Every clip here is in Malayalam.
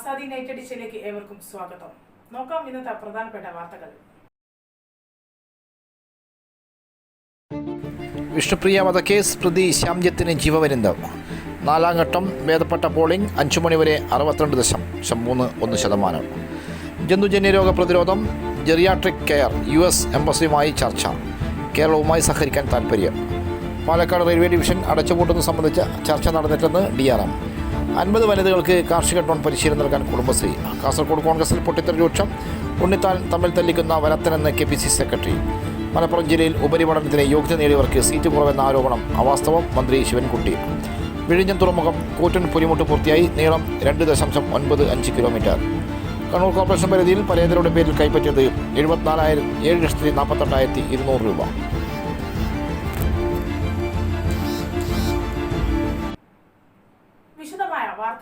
ആസാദി നൈറ്റ് എഡിഷനിലേക്ക് ഏവർക്കും സ്വാഗതം. നോക്കാം ഇന്നത്തെ പ്രധാനപ്പെട്ട വാർത്തകൾ. വിഷ്ണുപ്രിയ വധക്കേസ് പ്രതി ശ്യാംജ്യത്തിന് ജീവപര്യന്തം. നാലാം ഘട്ടം ഭേദപ്പെട്ട പോളിംഗ് അഞ്ചു മണിവരെ അറുപത്തിരണ്ട് ദശം മൂന്ന് ഒന്ന് ശതമാനം. ജന്തുജന്യ രോഗ പ്രതിരോധം ജെറിയാട്രിക് കെയർ യു എസ് എംബസിയുമായി ചർച്ച കേരളവുമായി സഹകരിക്കാൻ താൽപ്പര്യം പാലക്കാട് റെയിൽവേ ഡിവിഷൻ അടച്ചുപൂട്ടുന്നത് സംബന്ധിച്ച ചർച്ച നടന്നിട്ടെന്ന് ഡി ആർ എം അൻപത് വനിതകൾക്ക് കാർഷിക ടോൺ പരിശീലനം നൽകാൻ കുടുംബശ്രീ. കാസർഗോഡ് കോൺഗ്രസിൽ പൊട്ടിത്തെറി രൂക്ഷം. ഉണ്ണിത്താൻ തമ്മിൽ തല്ലിക്കുന്ന വനത്തനെന്ന് K P C secretary. Malappuram ജില്ലയിൽ ഉപരിപഠനത്തിന് യോഗ്യത നേടിയവർക്ക് സീറ്റ് കുറവെന്ന ആരോപണം അവാസ്തവം മന്ത്രി ശിവൻകുട്ടി. വിഴിഞ്ഞം തുറമുഖം കൂറ്റൻ പുലിമുട്ട് പൂർത്തിയായി. നീളം രണ്ട് ദശാംശം ഒൻപത് അഞ്ച് കിലോമീറ്റർ. കണ്ണൂർ കോർപ്പറേഷൻ പരിധിയിൽ പരേതരുടെ പേരിൽ കൈപ്പറ്റിയത് എഴുപത്തിനാലായിരം ഏഴ് ലക്ഷത്തി നാൽപ്പത്തെട്ടായിരത്തി ഇരുന്നൂറ് രൂപ.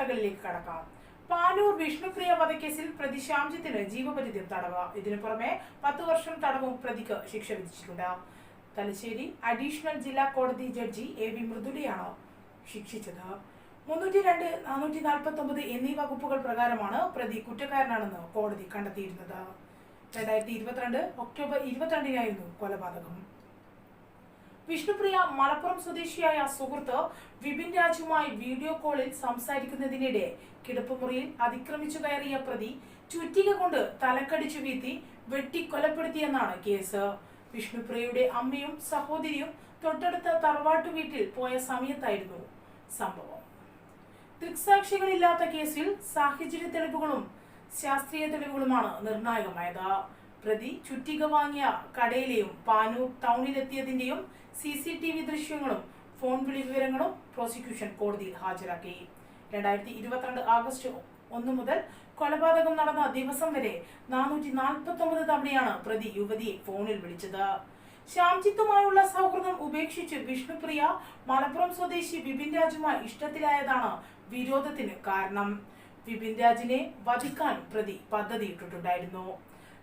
വാർത്തകളിലേക്ക് കടക്കാം. പാനൂർ വിഷ്ണുപ്രിയ വധക്കേസിൽ പ്രതി ശ്യാംജിത്തിന് ജീവപര്യന്തം തടവ്. ഇതിനു പുറമെ പത്തു വർഷം തടവും പ്രതിക്ക് ശിക്ഷ വിധിച്ചിട്ടുണ്ട്. തലശ്ശേരി അഡീഷണൽ ജില്ലാ കോടതി ജഡ്ജി എ വി മൃദുലയാണ് ശിക്ഷിച്ചത്. മുന്നൂറ്റി രണ്ട് നാനൂറ്റി നാൽപ്പത്തി ഒമ്പത് എന്നീ വകുപ്പുകൾ പ്രകാരമാണ് പ്രതി കുറ്റക്കാരനാണെന്ന് കോടതി കണ്ടെത്തിയിരുന്നത്. രണ്ടായിരത്തി ഇരുപത്തിരണ്ട് ഒക്ടോബർ ഇരുപത്തിരണ്ടിനായിരുന്നു കൊലപാതകം. വിഷ്ണുപ്രിയ മലപ്പുറം സ്വദേശിയായ സുഹൃത്ത് വിപിൻ രാജുമായി വീഡിയോ കോളിൽ സംസാരിക്കുന്നതിനിടെ കിടപ്പുമുറിയിൽ അതിക്രമിച്ചു കയറിയ പ്രതി ചുറ്റിക കൊണ്ട് തലക്കടിച്ചു വീഴ്ത്തി വെട്ടിക്കൊലപ്പെടുത്തിയെന്നാണ് കേസ്. വിഷ്ണുപ്രിയയുടെ അമ്മയും സഹോദരിയും തൊട്ടടുത്ത തറവാട്ടു വീട്ടിൽ പോയ സമയത്തായിരുന്നു സംഭവം. ദൃക്സാക്ഷികളില്ലാത്ത കേസിൽ സാഹചര്യ തെളിവുകളും ശാസ്ത്രീയ തെളിവുകളുമാണ് നിർണായകമായത്. പ്രതി ചുറ്റിക വാങ്ങിയ കടയിലെയും പാനൂർ ടൗണിലെത്തിയതിന്റെയും സി സി ടി വി ദൃശ്യങ്ങളും ഫോൺ വിളി വിവരങ്ങളും പ്രോസിക്യൂഷൻ കോടതിയിൽ ഹാജരാക്കി. രണ്ടായിരത്തി ഇരുപത്തിരണ്ട് ആഗസ്റ്റ് ഒന്ന് മുതൽ കൊലപാതകം നടന്ന ദിവസം വരെ നാനൂറ്റി നാൽപ്പത്തി ഒമ്പത് തവണയാണ് പ്രതി യുവതിയെ ഫോണിൽ വിളിച്ചത്. ശ്യാംജിത്തുമായുള്ള സൗഹൃദം ഉപേക്ഷിച്ച് വിഷ്ണുപ്രിയ മലപ്പുറം സ്വദേശി ബിപിൻ രാജുമായി ഇഷ്ടത്തിലായതാണ് വിരോധത്തിന് കാരണം. ബിപിൻ രാജിനെ വധിക്കാൻ പ്രതി പദ്ധതിയിട്ടിട്ടുണ്ടായിരുന്നു.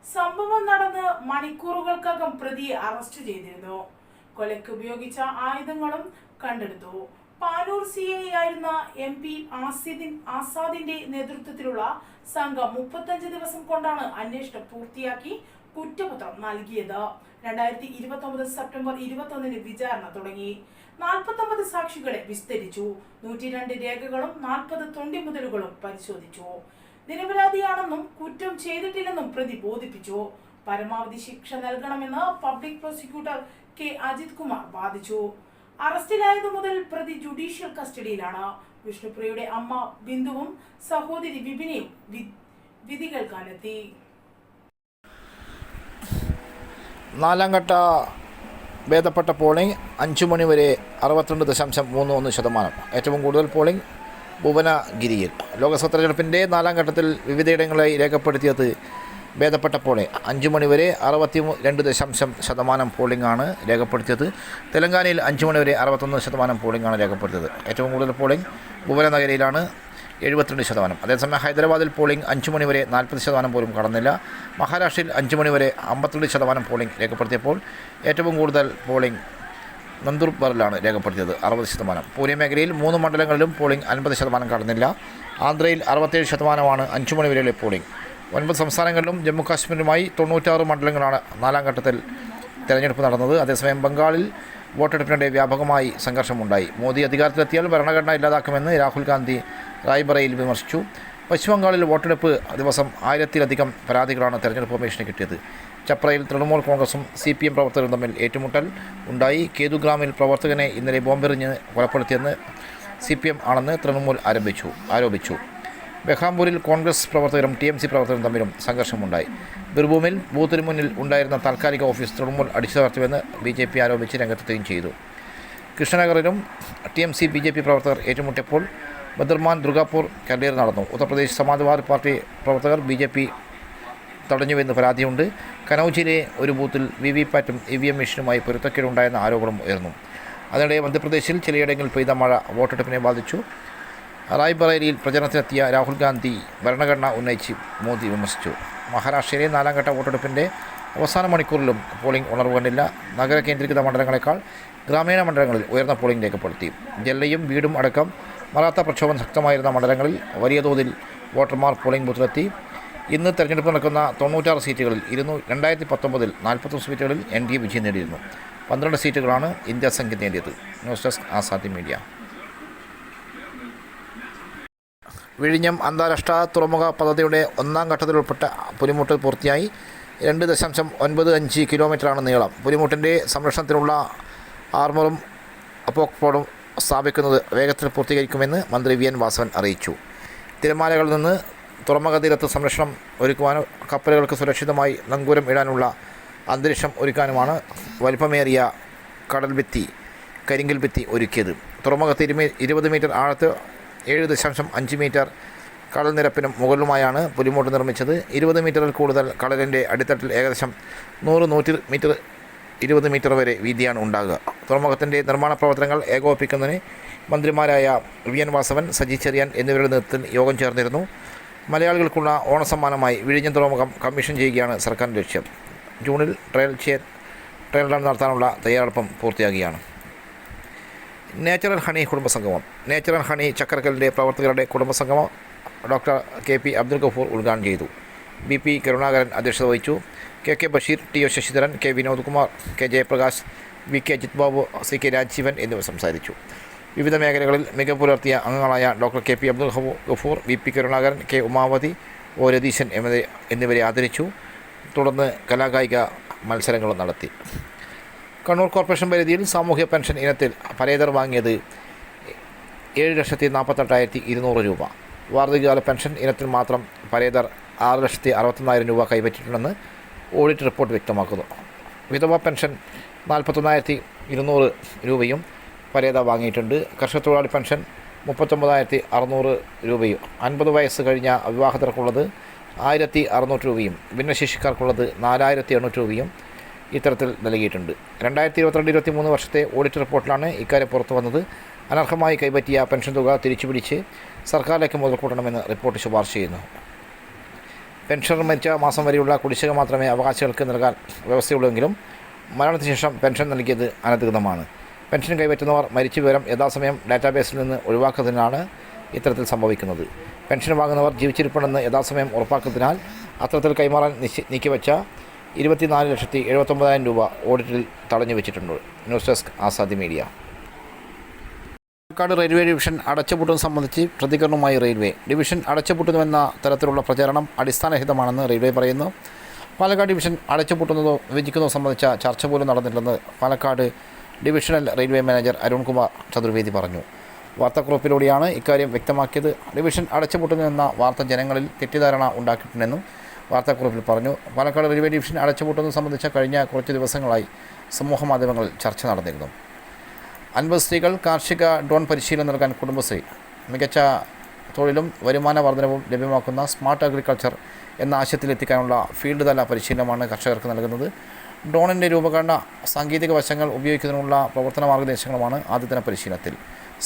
സംഭവം നടന്ന് മണിക്കൂറുകൾക്കകം പ്രതിയെ അറസ്റ്റ് ചെയ്തിരുന്നു. കൊലയ്ക്ക് ഉപയോഗിച്ച ആയുധങ്ങളും കണ്ടെടുത്തു. പാനൂർ സി ഐ ആയിരുന്ന എം പി ആസിദിൻ ആസാദിന്റെ നേതൃത്വത്തിലുള്ള സംഘം മുപ്പത്തഞ്ച് ദിവസം കൊണ്ടാണ് അന്വേഷണം പൂർത്തിയാക്കി കുറ്റപത്രം നൽകിയത്. രണ്ടായിരത്തി ഇരുപത്തി ഒമ്പത് സെപ്റ്റംബർ ഇരുപത്തൊന്നിന് വിചാരണ തുടങ്ങി. നാൽപ്പത്തൊമ്പത് സാക്ഷികളെ വിസ്തരിച്ചു. നൂറ്റി രണ്ട് രേഖകളും നാൽപ്പത് തൊണ്ടിമുതലുകളും പരിശോധിച്ചു. നിരപരാധിയാണെന്നും കുറ്റം ചെയ്തിട്ടില്ലെന്നും പ്രതി ബോധിപ്പിച്ചു പരമാവധി ശിക്ഷ നൽകണമെന്ന് public prosecutor K Ajith Kumar വാദിച്ചു. അറസ്റ്റിലായതു മുതൽ പ്രതി ജുഡീഷ്യൽ കസ്റ്റഡിയിലാണ്. വിഷ്ണുപ്രിയയുടെ അമ്മ ബിന്ദുവും സഹോദരി വിപിനെയും വിധികൾ വിധി കേൾക്കാനെത്തി നാലാം ഘട്ട ഭേദപ്പെട്ട പോളിംഗ് അഞ്ചു മണി വരെ അറുപത്തിരണ്ട് ദശാംശം മൂന്ന് ഒന്ന് ശതമാനം. ഏറ്റവും കൂടുതൽ പോളിംഗ് ഭുവനഗിരിയിൽ. ലോക്സഭാ തെരഞ്ഞെടുപ്പിന്റെ നാലാം ഘട്ടത്തിൽ വിവിധയിടങ്ങളായി രേഖപ്പെടുത്തിയത് ഭേദപ്പെട്ട പോളിംഗ് അഞ്ചു മണി വരെ അറുപത്തി രണ്ട് ദശാംശം ശതമാനം പോളിംഗാണ് രേഖപ്പെടുത്തിയത്. തെലങ്കാനയിൽ അഞ്ചു മണിവരെ അറുപത്തൊന്ന് ശതമാനം പോളിംഗാണ് രേഖപ്പെടുത്തിയത്. ഏറ്റവും കൂടുതൽ പോളിംഗ് ഭുവനനഗരയിലാണ് എഴുപത്തിരണ്ട് ശതമാനം. അതേസമയം ഹൈദരാബാദിൽ പോളിംഗ് അഞ്ച് മണിവരെ നാൽപ്പത് ശതമാനം പോലും കടന്നില്ല. മഹാരാഷ്ട്രയിൽ അഞ്ച് മണിവരെ അമ്പത്തിരണ്ട് ശതമാനം പോളിംഗ് രേഖപ്പെടുത്തിയപ്പോൾ ഏറ്റവും കൂടുതൽ പോളിംഗ് നന്ദുർബറിലാണ് രേഖപ്പെടുത്തിയത് അറുപത് ശതമാനം. പൂനെ മേഖലയിൽ മൂന്ന് മണ്ഡലങ്ങളിലും പോളിംഗ് അൻപത് ശതമാനം കടന്നില്ല. ആന്ധ്രയിൽ അറുപത്തേഴ് ശതമാനമാണ് അഞ്ചു മണിവരെയുള്ള പോളിംഗ്. ഒൻപത് സംസ്ഥാനങ്ങളിലും ജമ്മു കാശ്മീരുമായി തൊണ്ണൂറ്റാറ് മണ്ഡലങ്ങളാണ് നാലാം ഘട്ടത്തിൽ തെരഞ്ഞെടുപ്പ് നടന്നത്. അതേസമയം ബംഗാളിൽ വോട്ടെടുപ്പിനിടെ വ്യാപകമായി സംഘർഷമുണ്ടായി. മോദി അധികാരത്തിലെത്തിയാൽ ഭരണഘടന ഇല്ലാതാക്കുമെന്ന് രാഹുൽ ഗാന്ധി റായ്ബറയിൽ വിമർശിച്ചു. പശ്ചിമബംഗാളിൽ വോട്ടെടുപ്പ് ദിവസം ആയിരത്തിലധികം പരാതികളാണ് തെരഞ്ഞെടുപ്പ് കമ്മീഷന് കിട്ടിയത്. ചപ്രയിൽ തൃണമൂൽ കോൺഗ്രസും സി പി എം പ്രവർത്തകരും തമ്മിൽ ഏറ്റുമുട്ടൽ ഉണ്ടായി. കേതുഗ്രാമിൽ പ്രവർത്തകനെ ഇന്നലെ ബോംബെറിഞ്ഞ് കൊലപ്പെടുത്തിയെന്ന് സി പി എം ആണെന്ന് തൃണമൂൽ ആരംഭിച്ചു ആരോപിച്ചു. ബെഹാംപൂരിൽ കോൺഗ്രസ് പ്രവർത്തകരും ടി എം സി പ്രവർത്തകരും തമ്മിലും സംഘർഷമുണ്ടായി. ബിർഭൂമിൽ ബൂത്തിന് മുന്നിൽ ഉണ്ടായിരുന്ന താൽക്കാലിക ഓഫീസ് തൃണമൂൽ അടിച്ചു തകർത്തുവെന്ന് ബി ജെ പി ആരോപിച്ച് രംഗത്തെത്തുകയും ചെയ്തു. കൃഷ്ണനഗറിലും T M C B J P പ്രവർത്തകർ ഏറ്റുമുട്ടിയപ്പോൾ ബദർമാൻ ദുർഗാപൂർ കല്ലേർ നടന്നു. ഉത്തർപ്രദേശ് സമാജ്വാദി പാർട്ടി പ്രവർത്തകർ ബി ജെ പി തടഞ്ഞുവെന്ന് പരാതിയുണ്ട്. കനൌജിലെ ഒരു ബൂത്തിൽ വി വി പാറ്റും ഇ വി എം മെഷീനുമായി പൊരുത്തക്കേടുണ്ടായെന്ന ആരോപണം ഉയർന്നു. അതിനിടെ മധ്യപ്രദേശിൽ ചിലയിടങ്ങളിൽ പെയ്ത മഴ വോട്ടെടുപ്പിനെ ബാധിച്ചു. റായ്ബറേലിയിൽ പ്രചരണത്തിനെത്തിയ രാഹുൽ ഗാന്ധി ഭരണഘടന ഉന്നയിച്ച് മോദി വിമർശിച്ചു. മഹാരാഷ്ട്രയിലെ നാലാം ഘട്ട വോട്ടെടുപ്പിന്റെ അവസാന മണിക്കൂറിലും പോളിംഗ് ഉണർവ് കണ്ടില്ല. നഗര കേന്ദ്രീകൃത മണ്ഡലങ്ങളെക്കാൾ ഗ്രാമീണ മണ്ഡലങ്ങളിൽ ഉയർന്ന പോളിംഗ് രേഖപ്പെടുത്തി. ജില്ലയും വീടും അടക്കം മറാത്ത പ്രക്ഷോഭം ശക്തമായിരുന്ന മണ്ഡലങ്ങളിൽ വലിയ തോതിൽ വോട്ടർമാർ പോളിംഗ് ബൂത്തിലെത്തി. ഇന്ന് തെരഞ്ഞെടുപ്പ് നടക്കുന്ന തൊണ്ണൂറ്റാറ് സീറ്റുകളിൽ ഇരുന്നൂ. രണ്ടായിരത്തി പത്തൊമ്പതിൽ നാൽപ്പത്തൊന്ന് സീറ്റുകളിൽ എൻ ഡി എ വിജയം നേടിയിരുന്നു. പന്ത്രണ്ട് സീറ്റുകളാണ് ഇന്ത്യ സംഖ്യ നേടിയത്. News desk Azadi media. വിഴിഞ്ഞം അന്താരാഷ്ട്ര തുറമുഖ പദ്ധതിയുടെ ഒന്നാം ഘട്ടത്തിൽ ഉൾപ്പെട്ട പുലിമുട്ട് പൂർത്തിയായി. രണ്ട് ദശാംശം ഒൻപത് അഞ്ച് കിലോമീറ്ററാണ് നീളം. പുലിമുട്ടിന്റെ സംരക്ഷണത്തിനുള്ള ആർമറും അപ്പോക്പോഡും സ്ഥാപിക്കുന്നത് വേഗത്തിൽ പൂർത്തീകരിക്കുമെന്ന് മന്ത്രി വി. എൻ. വാസവൻ അറിയിച്ചു. തിരമാലകളിൽ നിന്ന് തുറമുഖ തീരത്ത് സംരക്ഷണം ഒരുക്കുവാനും കപ്പലുകൾക്ക് സുരക്ഷിതമായി നങ്കൂരം ഇടാനുള്ള അന്തരീക്ഷം ഒരുക്കാനുമാണ് വലിപ്പമേറിയ കടൽഭിത്തി കരിങ്കൽ ഭിത്തി ഒരുക്കിയത് തുറമുഖത്ത് ഇരുപത് മീറ്റർ ആഴത്ത് ഏഴ് ദശാംശം അഞ്ച് മീറ്റർ കടൽ നിരപ്പിനും മുകളിലുമായാണ് പുലിമോട്ട് നിർമ്മിച്ചത്. ഇരുപത് മീറ്ററിൽ കൂടുതൽ കടലിന്റെ അടിത്തട്ടിൽ ഏകദേശം നൂറ് നൂറ്റി മീറ്റർ ഇരുപത് മീറ്റർ വരെ വീതിയാണ് ഉണ്ടാകുക. തുറമുഖത്തിന്റെ നിർമ്മാണ പ്രവർത്തനങ്ങൾ ഏകോപിപ്പിക്കുന്നതിന് മന്ത്രിമാരായ വി എൻ വാസവൻ സജി ചെറിയാൻ എന്നിവരുടെ നേതൃത്വത്തിൽ യോഗം ചേർന്നിരുന്നു. മലയാളികൾക്കുള്ള ഓണസമ്മാനമായി വിഴിഞ്ഞം തുറമുഖം കമ്മീഷൻ ചെയ്യുകയാണ് സർക്കാരിന്റെ ലക്ഷ്യം. ജൂണിൽ ട്രയൽ ചെയ്യാൻ ട്രയൽ റൺ നടത്താനുള്ള തയ്യാറെടുപ്പും പൂർത്തിയാകുകയാണ്. നേച്ചുറൽ ഹണി കുടുംബസംഗമം. നേച്ചുറൽ ഹണി ചക്കരക്കലിന്റെ പ്രവർത്തകരുടെ കുടുംബസംഗമം doctor K P Abdul Gafoor ഉദ്ഘാടനം ചെയ്തു. ബി പി കരുണാകരൻ അധ്യക്ഷത വഹിച്ചു. K K Basheer T O Sasidharan K Vinod Kumar K Jayaprakash V K Ajith Babu C K Rajeevan എന്നിവർ സംസാരിച്ചു. വിവിധ മേഖലകളിൽ മികവ് പുലർത്തിയ അംഗങ്ങളായ doctor K P Abdul Gafoor V P Karunakaran K Umavathi O Ratheesan എന്നിവരെ ആദരിച്ചു. തുടർന്ന് കലാകായിക മത്സരങ്ങളും നടത്തി. കണ്ണൂർ കോർപ്പറേഷൻ പരിധിയിൽ സാമൂഹ്യ പെൻഷൻ ഇനത്തിൽ പരേതർ വാങ്ങിയത് ഏഴ് ലക്ഷത്തി നാൽപ്പത്തെട്ടായിരത്തി ഇരുന്നൂറ് രൂപ. വാർദ്ധകാല പെൻഷൻ ഇനത്തിൽ മാത്രം പരേതർ ആറ് ലക്ഷത്തി അറുപത്തൊന്നായിരം രൂപ കൈപ്പറ്റിയിട്ടുണ്ടെന്ന് ഓഡിറ്റ് റിപ്പോർട്ട് വ്യക്തമാക്കുന്നു. വിധവ പെൻഷൻ നാൽപ്പത്തൊന്നായിരത്തി ഇരുന്നൂറ് രൂപയും പരേത വാങ്ങിയിട്ടുണ്ട്. കർഷക തൊഴിലാളി പെൻഷൻ മുപ്പത്തൊമ്പതായിരത്തി അറുന്നൂറ് രൂപയും. അൻപത് വയസ്സ് കഴിഞ്ഞ അവിവാഹിതർക്കുള്ളത് ആയിരത്തി അറുന്നൂറ് രൂപയും. ഭിന്നശേഷിക്കാർക്കുള്ളത് നാലായിരത്തി എണ്ണൂറ് രൂപയും. ഇത്തരത്തിൽ നൽകിയിട്ടുണ്ട്. രണ്ടായിരത്തി ഇരുപത്തിരണ്ട് ഇരുപത്തി മൂന്ന് വർഷത്തെ ഓഡിറ്റ് റിപ്പോർട്ടിലാണ് ഇക്കാര്യം പുറത്തു വന്നത്. അനർഹമായി കൈപ്പറ്റിയ പെൻഷൻ തുക തിരിച്ചുപിടിച്ച് സർക്കാരിലേക്ക് മുതൽ കൂട്ടണമെന്ന് റിപ്പോർട്ട് ശുപാർശ ചെയ്യുന്നു. പെൻഷൻ മരിച്ച മാസം വരെയുള്ള കുടിശ്ശിക മാത്രമേ അവകാശികൾക്ക് നൽകാൻ വ്യവസ്ഥയുള്ളൂവെങ്കിലും മരണത്തിന് ശേഷം പെൻഷൻ നൽകിയത് അനധികൃതമാണ്. പെൻഷൻ കൈപ്പറ്റുന്നവർ മരിച്ച വിവരം യഥാസമയം ഡാറ്റാബേസിൽ നിന്ന് ഒഴിവാക്കുന്നതിനാണ് ഇത്തരത്തിൽ സംഭവിക്കുന്നത്. പെൻഷൻ വാങ്ങുന്നവർ ജീവിച്ചിരിപ്പുണ്ടെന്ന് യഥാസമയം ഉറപ്പാക്കുന്നതിനാൽ അത്തരത്തിൽ കൈമാറാൻ നിശ്ചി നീക്കിവെച്ച ഇരുപത്തിനാല് ലക്ഷത്തി എഴുപത്തൊമ്പതായിരം രൂപ ഓഡിറ്റിൽ തടഞ്ഞു വെച്ചിട്ടുണ്ട്. News desk Azadi media. Palakkad railway division അടച്ചുപൂട്ടുന്നത് സംബന്ധിച്ച് പ്രതികരണവുമായി റെയിൽവേ. ഡിവിഷൻ അടച്ചുപൂട്ടുന്നുവെന്ന തരത്തിലുള്ള പ്രചാരണം അടിസ്ഥാനരഹിതമാണെന്ന് റെയിൽവേ പറയുന്നു. പാലക്കാട് ഡിവിഷൻ അടച്ചുപൂട്ടുന്നതോ വിഭജിക്കുന്നതോ സംബന്ധിച്ച ചർച്ച പോലും നടന്നില്ലെന്ന് Palakkad divisional railway manager Arunkumar Chaturvedi പറഞ്ഞു. വാർത്താക്കുറിപ്പിലൂടെയാണ് ഇക്കാര്യം വ്യക്തമാക്കിയത്. ഡിവിഷൻ അടച്ചുപൂട്ടുന്നുവെന്ന വാർത്ത ജനങ്ങളിൽ തെറ്റിദ്ധാരണ ഉണ്ടാക്കിയിട്ടുണ്ടെന്നും വാർത്താക്കുറിപ്പിൽ പറഞ്ഞു പാലക്കാട് റെയിൽവേ ഡിവിഷൻ അടച്ചുപൂട്ടുന്നത് സംബന്ധിച്ച കഴിഞ്ഞ കുറച്ച് ദിവസങ്ങളായി സമൂഹ മാധ്യമങ്ങളിൽ ചർച്ച നടന്നിരുന്നു. അൻപത് സ്ത്രീകൾ കാർഷിക ഡ്രോൺ പരിശീലനം നൽകാൻ കുടുംബശ്രീ മികച്ച തൊഴിലും വരുമാന വർധനവും ലഭ്യമാക്കുന്ന സ്മാർട്ട് അഗ്രികൾച്ചർ എന്ന ആശയത്തിലെത്തിക്കാനുള്ള ഫീൽഡ് തല പരിശീലനമാണ് കർഷകർക്ക് നൽകുന്നത്. ഡ്രോണിന്റെ രൂപകരണ സാങ്കേതിക വശങ്ങൾ ഉപയോഗിക്കുന്നതിനുള്ള പ്രവർത്തന മാർഗനിർദ്ദേശങ്ങളുമാണ് ആദ്യത്തെ പരിശീലനത്തിൽ.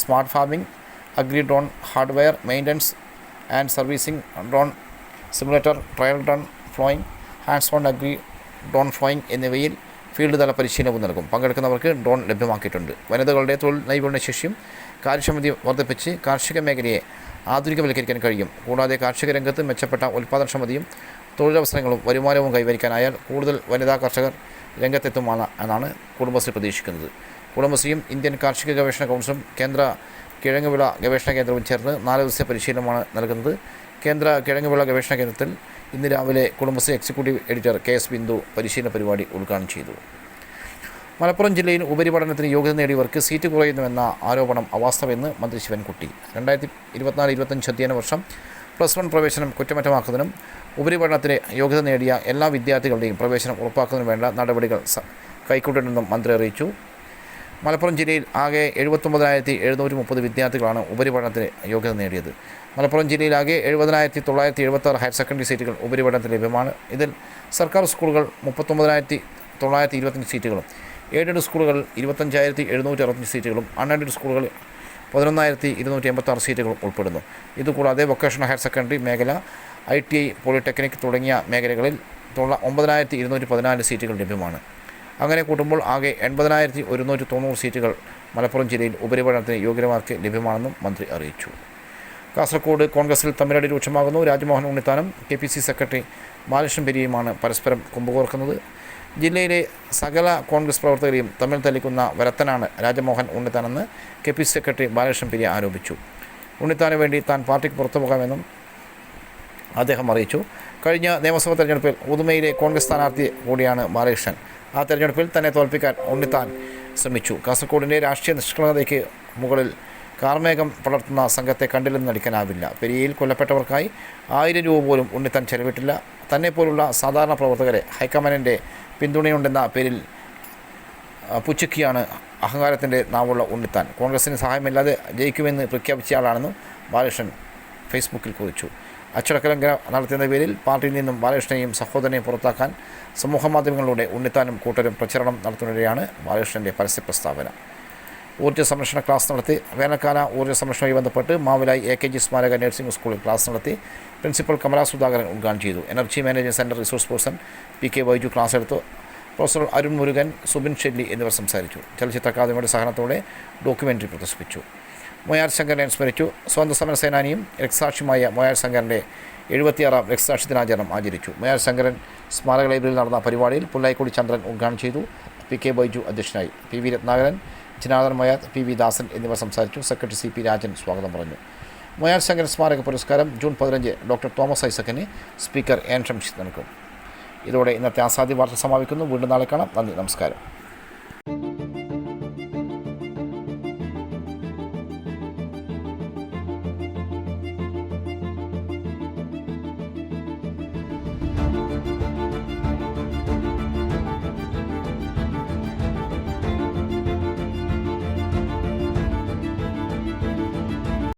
Smart farming agri drone hardware maintenance and servicing drone simulator trial run flying hands on agri drone flying എന്നിവയിൽ ഫീൽഡ് തല പരിശീലനവും നൽകും. പങ്കെടുക്കുന്നവർക്ക് ഡ്രോൺ ലഭ്യമാക്കിയിട്ടുണ്ട്. വനിതകളുടെ തൊഴിൽ നൈപുണ്യ ശേഷിയും കാര്യക്ഷമതയും വർദ്ധിപ്പിച്ച് കാർഷിക മേഖലയെ ആധുനികവൽക്കരിക്കാൻ കഴിയും. കൂടാതെ കാർഷിക രംഗത്ത് മെച്ചപ്പെട്ട ഉൽപ്പാദനക്ഷമതയും തൊഴിലവസരങ്ങളും വരുമാനവും കൈവരിക്കാനായാൽ കൂടുതൽ വനിതാ കർഷകർ രംഗത്തെത്തുമാണ് എന്നാണ് കുടുംബശ്രീ പ്രതീക്ഷിക്കുന്നത്. കുടുംബശ്രീയും ഇന്ത്യൻ കാർഷിക ഗവേഷണ കൗൺസിലും കേന്ദ്ര കിഴങ്ങുവിള ഗവേഷണ കേന്ദ്രവും ചേർന്ന് നാല് ദിവസത്തെ പരിശീലനമാണ് നൽകുന്നത്. കേന്ദ്ര കിഴങ്ങുവിള ഗവേഷണ കേന്ദ്രത്തിൽ ഇന്ന് രാവിലെ Kudumbashree executive editor K S Bindu പരിശീലന പരിപാടി ഉദ്ഘാടനം ചെയ്തു. മലപ്പുറം ജില്ലയിൽ ഉപരിപഠനത്തിന് യോഗ്യത നേടിയവർക്ക് സീറ്റ് കുറയുന്നുവെന്ന ആരോപണം അവാസ്തവെന്ന് മന്ത്രി ശിവൻകുട്ടി. രണ്ടായിരത്തി ഇരുപത്തിനാല് ഇരുപത്തഞ്ച് അധ്യയന വർഷം പ്ലസ് വൺ പ്രവേശനം കുറ്റമറ്റമാക്കുന്നതിനും ഉപരിപഠനത്തിന് യോഗ്യത നേടിയ എല്ലാ വിദ്യാർത്ഥികളുടെയും പ്രവേശനം ഉറപ്പാക്കുന്നതിനും വേണ്ട നടപടികൾ കൈക്കൊണ്ടിട്ടുണ്ടെന്നും മന്ത്രി അറിയിച്ചു. മലപ്പുറം ജില്ലയിൽ ആകെ എഴുപത്തൊമ്പതിനായിരത്തി എഴുന്നൂറ്റി മുപ്പത് വിദ്യാർത്ഥികളാണ് ഉപരിപഠനത്തിന് യോഗ്യത നേടിയത്. മലപ്പുറം ജില്ലയിൽ ആകെ എഴുപതിനായിരത്തി തൊള്ളായിരത്തി എഴുപത്താറ് ഹയർ സെക്കൻഡറി സീറ്റുകൾ ഉപരിപഠനത്തിന് ലഭ്യമാണ്. ഇതിൽ സർക്കാർ സ്കൂളുകൾ മുപ്പത്തൊമ്പതിനായിരത്തി തൊള്ളായിരത്തി ഇരുപത്തഞ്ച് സീറ്റുകളും എയ്ഡഡ് സ്കൂളുകൾ ഇരുപത്തഞ്ചായിരത്തി എഴുന്നൂറ്റി അറുപത്തഞ്ച് സീറ്റുകളും അൺഎയ്ഡഡ് സ്കൂളുകൾ പതിനൊന്നായിരത്തി ഇരുന്നൂറ്റി എൺപത്താറ് സീറ്റുകളും ഉൾപ്പെടുന്നു. ഇതുകൂടാതെ വൊക്കേഷണൽ ഹയർ സെക്കൻഡറി മേഖല ഐ ടി ഐ പോളിടെക്നിക് തുടങ്ങിയ മേഖലകളിൽ തൊള്ള ഒമ്പതിനായിരത്തി ഇരുന്നൂറ്റി പതിനാല് സീറ്റുകൾ ലഭ്യമാണ്. അങ്ങനെ കൂട്ടുമ്പോൾ ആകെ എൺപതിനായിരത്തി ഒരുന്നൂറ്റി തൊണ്ണൂറ് സീറ്റുകൾ മലപ്പുറം ജില്ലയിൽ ഉപരിപഠനത്തിന് യോഗ്യമാർക്ക് ലഭ്യമാണെന്നും മന്ത്രി അറിയിച്ചു. കാസർഗോഡ് കോൺഗ്രസിൽ തമ്മിലടി രൂക്ഷമാകുന്നു. Rajmohan ഉണ്ണിത്താനും K P C secretary Balakrishnan പെരിയുമാണ് പരസ്പരം കുമ്പുകോർക്കുന്നത് ജില്ലയിലെ സകല കോൺഗ്രസ് പ്രവർത്തകരെയും തമ്മിൽ തല്ലിക്കുന്ന വരത്തനാണ് Rajamohan ഉണ്ണിത്താനെന്ന് K P C secretary Balakrishnan Periya ആരോപിച്ചു. ഉണ്ണിത്താന് വേണ്ടി താൻ പാർട്ടിക്ക് പുറത്തു പോകാമെന്നും അദ്ദേഹം അറിയിച്ചു. കഴിഞ്ഞ നിയമസഭാ തെരഞ്ഞെടുപ്പിൽ ഉദുമയിലെ കോൺഗ്രസ് സ്ഥാനാർത്ഥി കൂടിയാണ് ബാലകൃഷ്ണൻ. ആ തെരഞ്ഞെടുപ്പിൽ തന്നെ തോൽപ്പിക്കാൻ ഉണ്ണിത്താൻ ശ്രമിച്ചു. കാസർഗോഡിന്റെ രാഷ്ട്രീയ നിഷ്കളങ്കതയ്ക്ക് മുകളിൽ കാർമേഘം പടർത്തുന്ന സംഘത്തെ കണ്ടില്ലെന്ന് നടിക്കാനാവില്ല. പെരിയയിൽ കൊല്ലപ്പെട്ടവർക്കായി ആയിരം രൂപ പോലും ഉണ്ണിത്താൻ ചെലവിട്ടില്ല. തന്നെ പോലുള്ള സാധാരണ പ്രവർത്തകരെ ഹൈക്കമാൻഡിന്റെ പിന്തുണയുണ്ടെന്ന പേരിൽ പുച്ചുക്കിയാണ് അഹങ്കാരത്തിന്റെ നാവുള്ള ഉണ്ണിത്താൻ. കോൺഗ്രസിന് സഹായമില്ലാതെ ജയിക്കുമെന്ന് പ്രഖ്യാപിച്ചയാളാണെന്നും ബാലകൃഷ്ണൻ ഫേസ്ബുക്കിൽ കുറിച്ചു. അച്ചടക്കലംഘനം നടത്തിയെന്ന പേരിൽ പാർട്ടിയിൽ നിന്നും ബാലകൃഷ്ണനെയും സഹോദരനെയും പുറത്താക്കാൻ സമൂഹമാധ്യമങ്ങളിലൂടെ ഉണ്ണിത്താനും കൂട്ടരും പ്രചരണം നടത്തുന്നതിനിടെയാണ് ബാലകൃഷ്ണന്റെ പരസ്യ പ്രസ്താവന. ഊർജ സംരക്ഷണ ക്ലാസ് നടത്തി വേനൽക്കാല ഊർജ സംരക്ഷണവുമായി ബന്ധപ്പെട്ട് മാവിലായി എ കെ ജി സ്മാരക നഴ്സിംഗ് സ്കൂളിൽ ക്ലാസ് നടത്തി പ്രിൻസിപ്പൽ കമലാ സുധാകരൻ ഉദ്ഘാടനം ചെയ്തു. Energy management centre resource person P K Vaiju class എടുത്തു. പ്രൊഫസർ അരുൺ മുരുകൻ സുബിൻ ഷെല്ലി എന്നിവർ സംസാരിച്ചു. ചലച്ചിത്ര അക്കാദമിയുടെ സഹകരണത്തോടെ ഡോക്യുമെന്ററി പ്രദർശിപ്പിച്ചു. മൊയാർ ശങ്കരനെ സ്മരിച്ചു. സ്വന്തം സമര സേനാനിയും രക്തസാക്ഷിയുമായ മൊയാർ ശങ്കരന്റെ എഴുപത്തിയാറാം രക്തസാക്ഷി ദിനാചരണം ആചരിച്ചു. മൊയാർ ശങ്കരൻ സ്മാരക ലൈബ്രറിയിൽ നടന്ന പരിപാടിയിൽ പുല്ലായിക്കൊടി ചന്ദ്രൻ ഉദ്ഘാടനം ചെയ്തു. പി കെ ബൈജു അധ്യക്ഷനായി. P V Ratnakaran Janardhan Moyath P V Dasan എന്നിവർ സംസാരിച്ചു. സെക്രട്ടറി സി പി രാജൻ സ്വാഗതം പറഞ്ഞു. മൊയാർ ശങ്കരൻ സ്മാരക പുരസ്കാരം ജൂൺ പതിനഞ്ച് ഡോക്ടർ തോമസ് ഐസക്കിന് സ്പീക്കർ എൻ ഷംഷിദ് നൽകും. ഇതോടെ ഇന്നത്തെ ആസാദി വാർത്ത സമാപിക്കുന്നു. വീണ്ടും നാളെ കാണാം. നന്ദി. നമസ്കാരം.